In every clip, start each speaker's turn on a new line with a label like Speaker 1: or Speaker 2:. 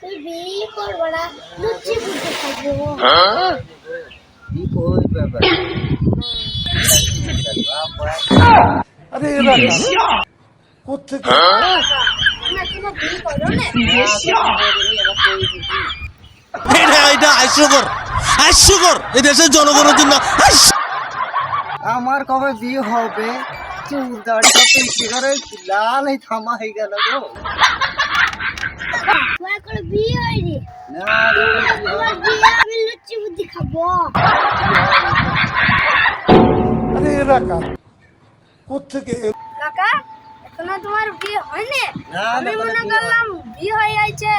Speaker 1: তুই বিয়ে করব না লুচি বুঝতে থাকব।
Speaker 2: কি কই বাবা
Speaker 3: আরে এরা কারা? কোত্থেকে
Speaker 1: না তোমার বিয়ে করো না।
Speaker 4: এটা এটা হাস্যকর হাস্যকর এই দেশের জনগণের জন্য
Speaker 2: আমার কবে বিয়ে হবে? চুল দাড়ি কত লাল এই থামা হয়ে গেল গো
Speaker 1: তোমার কোনো বিয়ে হয়নি
Speaker 2: না গো, বিয়ে
Speaker 1: তোমার
Speaker 2: হবে।
Speaker 1: বিয়ে আমি লুচি বুদ্ধি খাব
Speaker 3: আরে এরা কারা?
Speaker 1: কাকা এখনও তোমার বিয়ে হয়নি?
Speaker 2: না,
Speaker 1: আমি মনে করলাম বিয়ে হয়ে যাইছে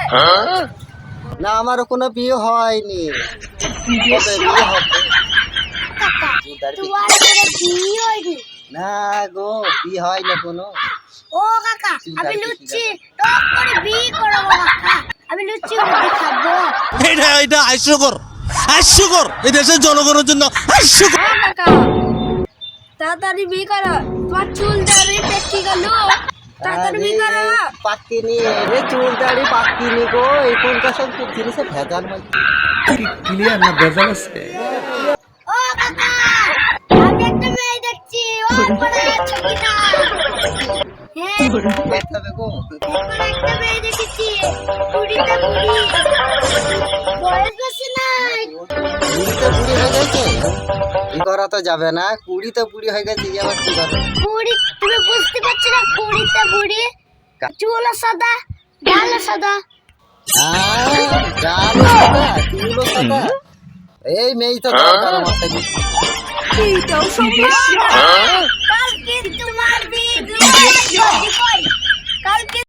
Speaker 2: না আমারও কোনো বিয়ে হয়নি। বিয়ে হবে?
Speaker 1: তোমার বিয়ে হয়নি?
Speaker 2: না গো বিয়ে হয় না কোনো
Speaker 1: ও কাকা আমি লুচি টক করে বিয়ে করব কাকা আমি লুচি বুদ্ধি খাব
Speaker 4: এটা এটা হাস্যকর হাস্যকর। এই দেশের জনগণের জন্য হাস্যকর।
Speaker 1: ও তাড়াতাড়ি বিয়ে করো। তোমার চুল দাড়ি পেটকি গেল। তাড়াতাড়ি বিয়ে করো।
Speaker 2: পাকিনি রে চুল দাড়ি পাকিনি গো। এখনকার সব জিনিসে ভেজাল মাইছে
Speaker 3: ক্লিয়ার না ভেজাল আছে?
Speaker 1: ও কাকা! আমি একটা মেয়ে দেখছি। ও পড়ে আছে কিনা হ্যাঁ।
Speaker 2: হবে
Speaker 1: একটা মেয়ে দেখেছি। কুড়িটা কুড়ি
Speaker 2: করা তো যাবে না। কুড়ি তো পুড়ি হয়ে গেছে আবার কি করবে?
Speaker 1: কুড়ি তুমি বুঝতে পারছ না কুড়িটা বুড়ি চুল সাদা গাল সাদা।
Speaker 2: আহ, সাদা, চুলও সাদা। এই মেয়ে তো দরকার আমার
Speaker 1: এইটাও সম্ভব।